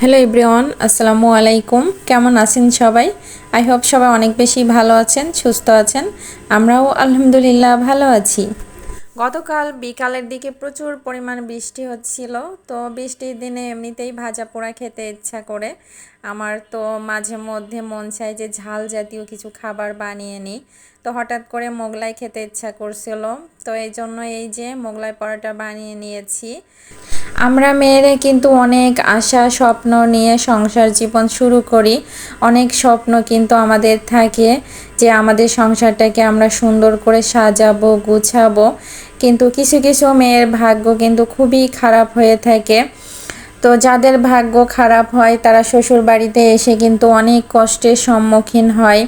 Hello everyone আসসালামু আলাইকুম। কেমন আছেন সবাই? আই হোপ সবাই অনেক বেশি ভালো আছেন, সুস্থ আছেন। আমরাও আলহামদুলিল্লাহ ভালো আছি। গতকাল বিকালের দিকে প্রচুর পরিমাণ বৃষ্টি হচ্ছিল, তো বৃষ্টির দিনে এমনিতেই ভাজা পোড়া খেতে ইচ্ছা করে। আমার তো মাঝে মধ্যে মন চায় যে ঝাল জাতীয় কিছু খাবার বানিয়ে নিই। তো হঠাৎ করে মোগলাই খেতে ইচ্ছা করছিল। তো এই জন্য এই যে মোগলাই পরোটা বানিয়ে নিয়েছি। আমরা মেয়েরা কিন্তু অনেক আশা, স্বপ্ন নিয়ে সংসার জীবন শুরু করি। অনেক স্বপ্ন কিন্তু আমাদের থাকে যে আমাদের সংসারটাকে আমরা সুন্দর করে সাজাবো, গুছাবো। কিন্তু কিছু কিছু মেয়ের ভাগ্য কিন্তু খুবই খারাপ হয়ে থাকে। তো যাদের ভাগ্য খারাপ হয়, তারা শ্বশুর বাড়িতে এসে কিন্তু অনেক কষ্টের সম্মুখীন হয়।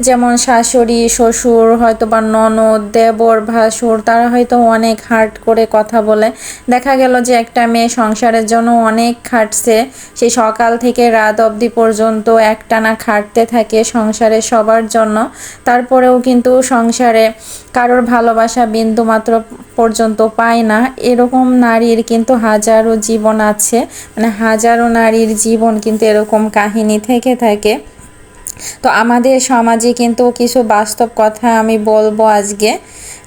যেমন শাশুড়ি, শ্বশুর হয়তো বা ননদ, দেবর, ভাসুর, তারা হয়তো অনেক হার্ট করে কথা বলে। দেখা গেল যে একটা মেয়ে সংসারের জন্য অনেক খাটছে। সেই সকাল থেকে রাত অবধি পর্যন্ত একটানা খাটতে থাকে সংসারে সবার জন্য। তারপরেও কিন্তু সংসারে কারোর ভালোবাসা বিন্দু মাত্র পর্যন্ত পায় না। এরকম নারীর কিন্তু হাজারো জীবন আছে। মানে হাজারো নারীর জীবন কিন্তু এরকম কাহিনী থেকে থাকে। তো আমাদের সমাজে কিন্তু কিছু বাস্তব কথা আমি বলব আজকে।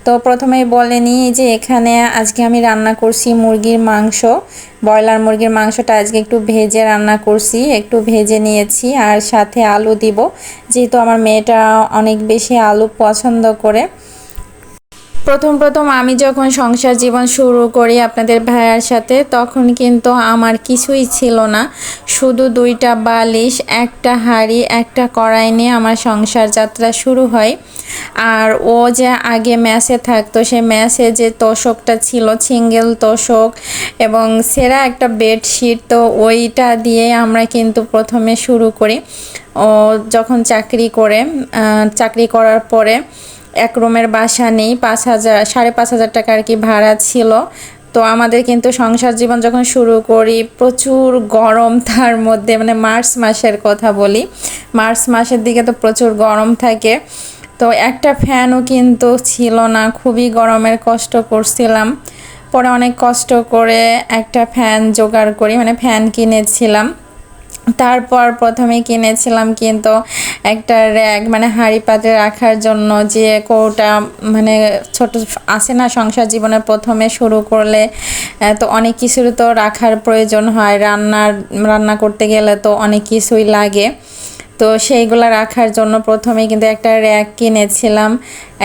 তো প্রথমেই বলে নিই যে এখানে আজকে আমি রান্না করছি মুরগির মাংস। ব্রয়লার মুরগির মাংসটা আজকে একটু ভেজে রান্না করছি, একটু ভেজে নিয়েছি আর সাথে আলু দিব। যেহেতু আমার মেয়েটা অনেক বেশি আলু পছন্দ করে। প্রথম প্রথম আমি যখন সংসার জীবন শুরু করি আপনাদের ভাইয়ার সাথে, তখন কিন্তু আমার কিছুই ছিল না। শুধু দুইটা বালিশ, একটা হাড়ি, একটা কড়াই নিয়ে আমার সংসার যাত্রা শুরু হয়। আর ও যে আগে ম্যাসে থাকতো, সে ম্যাসে যে তোষকটা ছিল, সিঙ্গেল তোষক এবং সেরা একটা বেডশিট, তো ওইটা দিয়ে আমরা কিন্তু প্রথমে শুরু করি। ও যখন চাকরি করে চাকরি করার পরে এক রুমের বাসা নেই, পাঁচ হাজার, সাড়ে পাঁচ হাজার টাকা আর কি ভাড়া ছিল। তো আমাদের কিন্তু সংসার জীবন যখন শুরু করি, প্রচুর গরম তার মধ্যে মানে মার্চ মাসের কথা বলি। মার্চ মাসের দিকে তো প্রচুর গরম থাকে। তো একটা ফ্যানও কিন্তু ছিল না, খুবই গরমের কষ্ট করছিলাম। পরে অনেক কষ্ট করে একটা ফ্যান জোগাড় করি মানে ফ্যান কিনেছিলাম। তারপর প্রথমে কিনেছিলাম কিন্তু একটা র্যাগ মানে হাঁড়ি পাতে রাখার জন্য যে কৌটা মানে ছোট আসে না সংসার জীবনে প্রথমে শুরু করলে তো অনেক কিছুর তো রাখার প্রয়োজন হয়। রান্নার, রান্না করতে গেলে তো অনেক কিছুই লাগে। তো সেইগুলো রাখার জন্য প্রথমে কিন্তু একটা র্যাক কিনেছিলাম।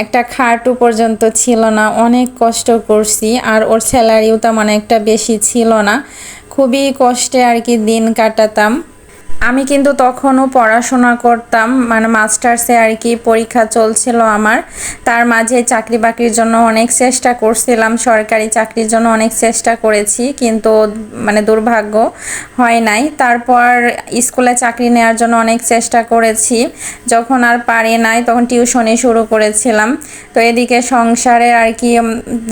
একটা খাটু পর্যন্ত ছিল না, অনেক কষ্ট করছি। আর ওর স্যালারিও তেমন একটা বেশি ছিল না। খুবই কষ্টে আর কি দিন কাটাতাম। আমি কিন্তু তখনও পড়াশোনা করতাম মানে মাস্টার্সে আর কি পরীক্ষা চলছিল আমার। তার মাঝে চাকরি বাকরির জন্য অনেক চেষ্টা করছিলাম, সরকারি চাকরির জন্য অনেক চেষ্টা করেছি, কিন্তু মানে দুর্ভাগ্য হয় নাই। তারপর স্কুলে চাকরি নেওয়ার জন্য অনেক চেষ্টা করেছি, যখন আর পারি নাই তখন টিউশনি শুরু করেছিলাম। তো এদিকে সংসারে আর কি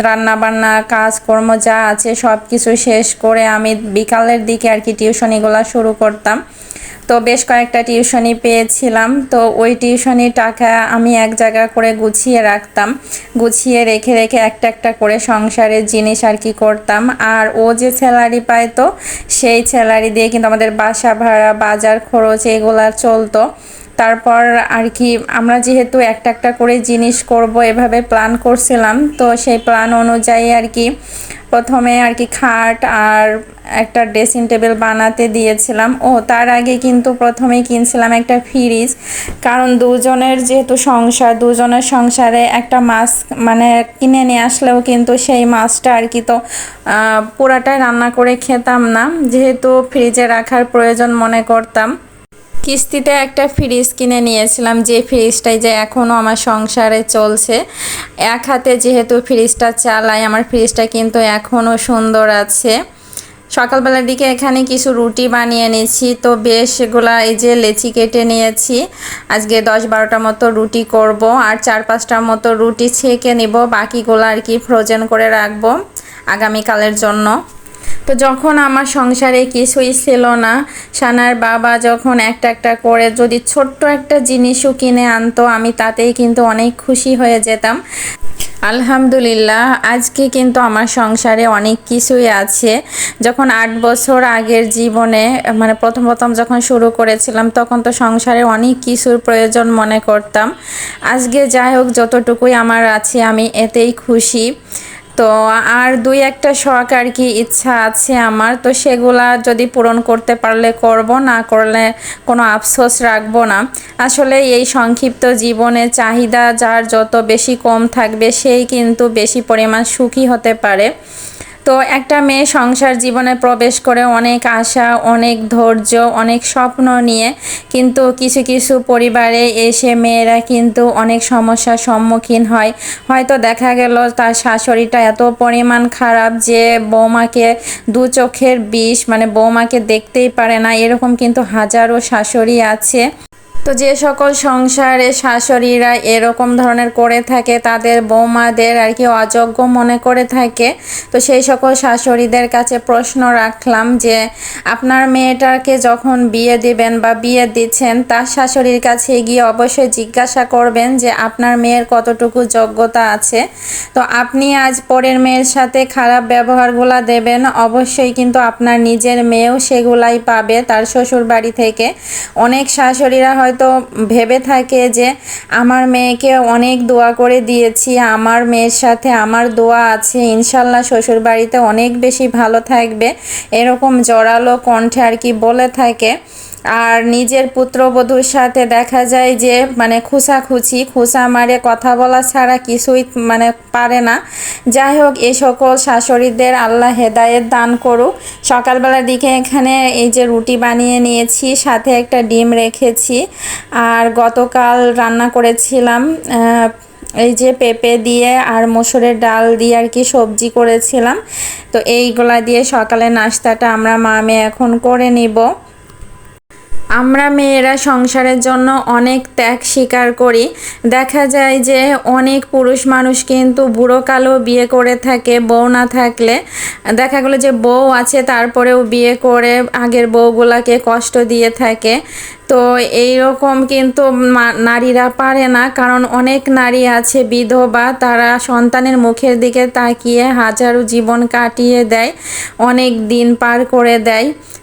রান্না বান্না কাজকর্ম যা আছে সব কিছু শেষ করে আমি বিকালের দিকে আর কি টিউশনিগুলো শুরু করতাম। তো বেশ কয়েকটা টিউশনি পেয়েছিলাম। তো ওই টিউশনি টাকা আমি এক জায়গা করে গুছিয়ে রাখতাম। গুছিয়ে রেখে রেখে একটা একটা করে সংসারের জিনিস আর কি করতাম। আর ও যে স্যালারি পাইতো সেই স্যালারি দিয়ে কিন্তু আমাদের বাসা ভাড়া, বাজার খরচ এগুলা চলতো। তারপর আর কি আমরা যেহেতু একটা একটা করে জিনিস করব, এভাবে প্ল্যান করছিলাম। তো সেই প্ল্যান অনুযায়ী আর কি প্রথমে আর কি খাট আর একটা ড্রেসিং টেবিল বানাতে দিয়েছিলাম। ও, তার আগে কিন্তু প্রথমেই কিনছিলাম একটা ফ্রিজ। কারণ দুজনের যেহেতু সংসার, দুজনের সংসারে একটা মাছ মানে কিনে নিয়ে আসলেও কিন্তু সেই মাছটা আর কি তো পুরাটাই রান্না করে খেতাম না। যেহেতু ফ্রিজে রাখার প্রয়োজন মনে করতাম। কিস্তিতে একটা ফ্রিজ কিনে নিয়েছিলাম, যে ফ্রিজটাই যে এখনও আমার সংসারে চলছে। এক হাতে যেহেতু ফ্রিজটা চালাই, আমার ফ্রিজটা কিন্তু এখনও সুন্দর আছে। সকালবেলার দিকে এখানে কিছু রুটি বানিয়ে নিয়েছি, তো বেশ এগুলা এই যে লেচি কেটে নিয়েছি। আজকে দশ বারোটা মতো রুটি করব, আর চার পাঁচটার মতো রুটি ছেঁকে নিব, বাকিগুলো আর কি ফ্রোজেন করে রাখব আগামীকালের জন্য। তো যখন আমার সংসারে কিছুই ছিল না, সানার বাবা যখন একটা একটা করে যদি ছোট্ট একটা জিনিসও কিনে আনতো, আমি তাতেই কিন্তু অনেক খুশি হয়ে যেতাম। আলহামদুলিল্লাহ, আজকে কিন্তু আমার সংসারে অনেক কিছুই আছে। যখন আট বছর আগের জীবনে মানে প্রথম প্রথম যখন শুরু করেছিলাম, তখন তো সংসারে অনেক কিছুর প্রয়োজন মনে করতাম। আজকে যাই হোক, যতটুকুই আমার আছে, আমি এতেই খুশি। তো আর দুই একটা শখ আর কি ইচ্ছা আছে আমার। তো সেগুলা যদি পূরণ করতে পারলে করব, না করলে কোনো আফসোস রাখব না। আসলে এই সংক্ষিপ্ত জীবনে চাহিদা যার যত বেশি কম থাকবে, সেই কিন্তু বেশি পরিমাণ সুখী হতে পারে। তো একটা মেয়ে সংসার জীবনে প্রবেশ করে অনেক আশা, অনেক ধৈর্য, অনেক স্বপ্ন নিয়ে কিন্তু কিছু কিছু পরিবারে এসে মেয়েরা কিন্তু অনেক সমস্যার সম্মুখীন হয়। হয়তো দেখা গেল তার শাশুড়িটা এত পরিমাণ খারাপ যে বৌমাকে দু চোখের বিষ মানে বৌমাকে দেখতেই পারে না। এরকম কিন্তু হাজারো শাশুড়ি আছে। তো যে সকল সংসারে শাশুড়িরা এরকম ধরনের করে থাকে, তাদের বৌমাদের আর কি অযোগ্য মনে করে থাকে, তো সেই সকল শাশুড়িদের কাছে প্রশ্ন রাখলাম যে, আপনার মেয়েটাকে যখন বিয়ে দিবেন বা বিয়ে দিচ্ছেন, তার শাশুড়ির কাছে গিয়ে অবশ্যই জিজ্ঞাসা করবেন যে, আপনার মেয়ের কতটুকু যোগ্যতা আছে? তো আপনি আজ পরের মেয়ের সাথে খারাপ ব্যবহারগুলো দেবেন, অবশ্যই কিন্তু আপনার নিজের মেয়েও সেগুলাই পাবে তার শ্বশুর বাড়ি থেকে। অনেক শাশুড়িরা হয় হয়তো ভেবে থাকে যে আমার মেয়েকে অনেক দোয়া করে দিয়েছি, আমার মেয়ের সাথে আমার দোয়া আছে, ইনশাল্লাহ শ্বশুর বাড়িতে অনেক বেশি ভালো থাকবে, এরকম জোরালো কণ্ঠে আর কি বলে থাকে। আর নিজের পুত্রবধূর সাথে দেখা যায় যে মানে খুসাখুচি খুসা মারে কথা বলা ছাড়া কিছুই মানে পারে না। যাই হোক এই সকল শাশুড়িদের আল্লাহ হেদায়েত দান করুক। সকালবেলার দিকে এখানে এই যে রুটি বানিয়ে নিয়েছি, সাথে একটা ডিম রেখেছি। আর গতকাল রান্না করেছিলাম এই যে পেঁপে দিয়ে আর মসুরের ডাল দিয়ে আর কি সবজি করেছিলাম। তো এইগুলা দিয়ে সকালে নাস্তাটা আমরা মামে এখন করে নিব। আমরা মেয়েরা সংসারের জন্য অনেক ত্যাগ স্বীকার করি। দেখা যায় যে অনেক পুরুষ মানুষ কিন্তু বুড়ো কালো বিয়ে করে থাকে, বউ না থাকলে। দেখা গেলো যে বউ আছে, তারপরেও বিয়ে করে আগের বউগুলাকে কষ্ট দিয়ে থাকে। তো এই রকম কিন্তু নারীরা পারে না, কারণ অনেক নারী আছে, বিধবা, তারা সন্তানের মুখের দিকে তাকিয়ে হাজারো জীবন কাটিয়ে দেয়, অনেক দিন পার করে দেয়।